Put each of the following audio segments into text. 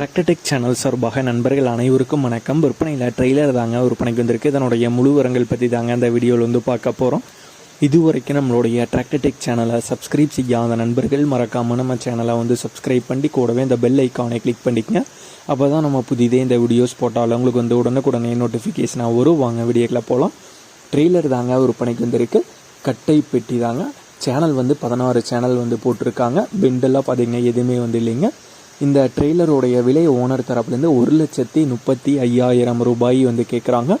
Tractor Tech channel சார்பாக நண்பர்கள் அனைவருக்கும் வணக்கம். விற்பனையில் ட்ரெய்லர் தாங்க விற்பனைக்கு வந்திருக்கு. இதனுடைய முழு வரங்கள் பற்றி தாங்க அந்த வீடியோவில் வந்து பார்க்க போகிறோம் இதுவரைக்கும் நம்மளுடைய டிராக்டர்டெக் சேனலை சப்ஸ்கிரைப் செய்யாத நண்பர்கள் மறக்காமல் நம்ம சேனலை வந்து சப்ஸ்கிரைப் பண்ணி கூடவே இந்த பெல் ஐக்கானை கிளிக் பண்ணிக்கங்க. அப்போ தான் நம்ம புதிதே இந்த வீடியோஸ் போட்டாலும் உங்களுக்கு வந்து உடனுக்குடனே நோட்டிஃபிகேஷனாக வரும். வாங்க வீடியோக்கில் போகலாம் ட்ரெய்லர் தாங்க விற்பனைக்கு வந்திருக்கு. கட்டை பெட்டி தாங்க. சேனல் வந்து பதினாறு சேனல் வந்து போட்டிருக்காங்க. பெண்டெல்லாம் பார்த்தீங்கன்னா எதுவுமே வந்து இல்லைங்க. இந்த ட்ரெய்லருடைய விலை ஓனர் தரப்புலேருந்து ஒரு லட்சத்தி முப்பத்தி ஐயாயிரம் ரூபாய் வந்து கேட்குறாங்க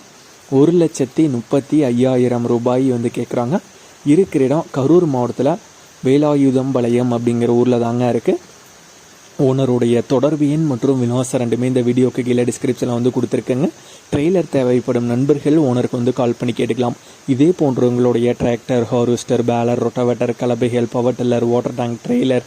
ஒரு லட்சத்தி முப்பத்தி ஐயாயிரம் ரூபாய் வந்து கேட்குறாங்க இருக்கிற இடம் கரூர் மாவட்டத்தில் வேலாயுதம்பாளையம் அப்படிங்கிற ஊரில் தாங்க இருக்குது ஓனருடைய தொடர்பு எண் மற்றும் விலாசம் ரெண்டுமே இந்த வீடியோக்கு கீழே டிஸ்கிரிப்ஷனில் வந்து கொடுத்துருக்கேங்க. ட்ரெய்லர் தேவைப்படும் நண்பர்கள் ஓனருக்கு வந்து கால் பண்ணி கேட்டுக்கலாம். இதே போன்றவங்களுடைய tractor harvester baler rotavator கலபைகள் power tiller water tank trailer